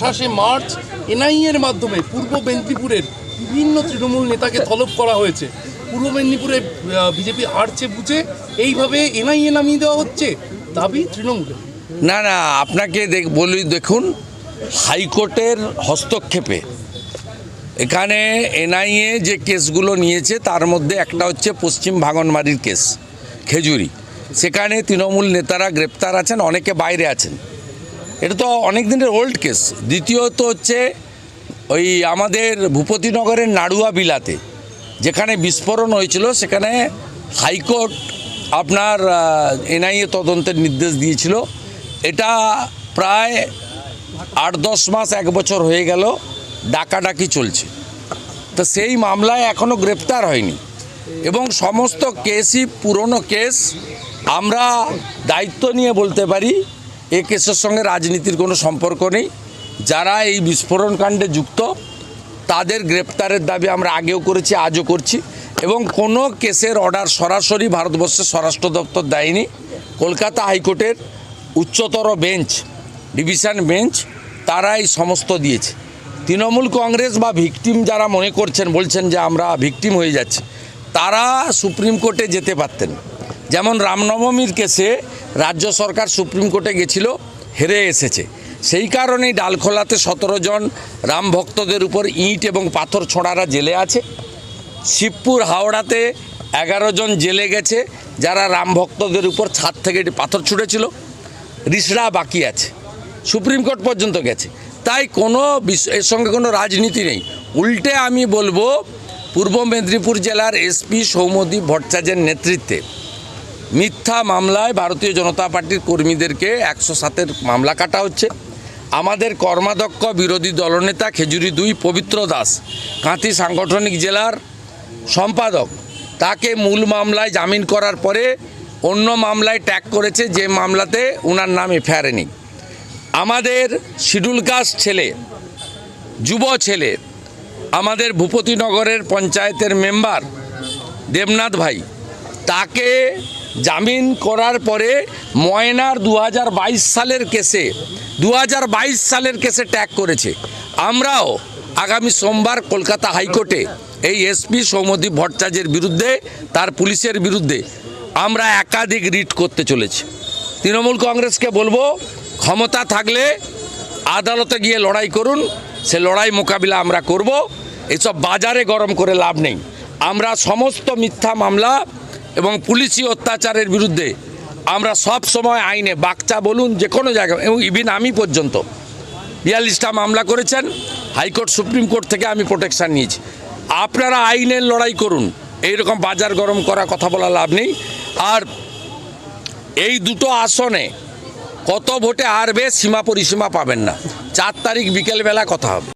আঠাশে মার্চ এনআইএর মাধ্যমে পূর্ব মেদিনীপুরের বিভিন্ন তৃণমূল নেতাকে তলব করা হয়েছে। পূর্ব মেদিনীপুরে বিজেপি হারছে বুঝে এইভাবে এনআইএ নামিয়ে দেওয়া হচ্ছে দাবি তৃণমূলের। না না, আপনাকে দেখ, বলি, দেখুন, হাইকোর্টের হস্তক্ষেপে এখানে এনআইএ যে কেসগুলো নিয়েছে, তার মধ্যে একটা হচ্ছে পশ্চিম ভাঙনমারির কেস, খেজুরি। সেখানে তৃণমূল নেতারা গ্রেপ্তার আছেন, অনেকে বাইরে আছেন। এটা তো অনেক দিনের ওল্ড কেস দ্বিতীয়ত হচ্ছে ওই আমাদের ভূপতিনগরের নাড়ুয়া বিলাতে, যেখানে বিস্ফোরণ হয়েছিল, সেখানে হাইকোর্ট আপনার এনআইএ তদন্তের নির্দেশ দিয়েছিল। এটা প্রায় আট দশ মাস, এক বছর হয়ে গেল, ডাকাডাকি চলছে। তো সেই মামলায় এখনও গ্রেপ্তার হয়নি। এবং সমস্ত কেসই পুরনো কেস, আমরা দায়িত্ব নিয়ে বলতে পারি এ কেসের সঙ্গে রাজনীতির কোনো সম্পর্ক নেই। যারা এই বিস্ফোরণ কাণ্ডে যুক্ত, তাদের গ্রেপ্তারের দাবি আমরা আগেও করেছি, আজও করছি এবং কোনো কেসের অর্ডার সরাসরি ভারতবর্ষের স্বরাষ্ট্র দপ্তর দেয়নি। কলকাতা হাইকোর্টের উচ্চতর বেঞ্চ, ডিভিশন বেঞ্চ তারা এই সমস্ত দিয়েছে। তৃণমূল কংগ্রেস বা ভিকটিম যারা মনে করছেন, বলছেন যে আমরা ভিকটিম হয়ে যাচ্ছি, তারা সুপ্রিম কোর্টে যেতে পারতেন। যেমন রামনবমীর কেসে রাজ্য সরকার সুপ্রিম কোর্টে গেছিল, হেরে এসেছে। সেই কারণেই ডালখোলাতে সতেরো জন রাম ভক্তদের উপর ইট এবং পাথর ছোঁড়ারা জেলে আছে। শিবপুর হাওড়াতে এগারো জন জেলে গেছে, যারা রাম ভক্তদের উপর ছাদ থেকে পাথর ছুঁড়েছিল। রিসড়া বাকি আছে, সুপ্রিম কোর্ট পর্যন্ত গেছে। তাই কোনো এর সঙ্গে কোনো রাজনীতি নেই। উল্টে আমি বলব, পূর্ব মেদিনীপুর জেলার এসপি সৌমদীপ ভট্টাচার্যের নেতৃত্বে মিথ্যা মামলায় ভারতীয় জনতা পার্টির কর্মীদেরকে একশো সাতের মামলা কাটা হচ্ছে। আমাদের কর্মাধ্যক্ষ, বিরোধী দলনেতা খেজুরি দুই পবিত্র দাস, কাঁথি সাংগঠনিক জেলার সম্পাদক, তাকে মূল মামলায় জামিন করার পরে অন্য মামলায় ট্যাগ করেছে যে মামলাতে ওনার নাম এফআইআর নেই আমাদের শিডুল কাস্ট ছেলে, যুব ছেলে, আমাদের ভূপতিনগরের পঞ্চায়েতের মেম্বার দেবনাথ ভাই, তাকে জামিন করার পরে ময়নার দু হাজার বাইশ সালের কেসে দু হাজার বাইশ সালের কেসে ট্যাগ করেছে। আমরাও আগামী সোমবার কলকাতা হাইকোর্টে এই এসপি সৌমদীপ ভট্টাচার্যের বিরুদ্ধে, তার পুলিশের বিরুদ্ধে আমরা একাধিক রিট করতে চলেছি। তৃণমূল কংগ্রেসকে বলব, ক্ষমতা থাকলে আদালতে গিয়ে লড়াই করুন, সে লড়াই মোকাবিলা আমরা করব। এসব বাজারে গরম করে লাভ নেই। আমরা সমস্ত মিথ্যা মামলা এবং পুলিশি অত্যাচারের বিরুদ্ধে আমরা সব সময় আইনে বাচ্চা বলুন যে কোনো জায়গায়, এবং ইভিন আমি পর্যন্ত বিয়াল্লিশটা মামলা করেছেন, হাইকোর্ট, সুপ্রিম কোর্ট থেকে আমি প্রোটেকশান নিয়েছি। আপনারা আইনের লড়াই করুন, এইরকম বাজার গরম করা কথা বলা লাভ নেই। আর এই দুটো আসনে কত ভোটে হারবে সীমা পরিসীমা পাবেন না। চার তারিখ বিকেলবেলা কথা হবে।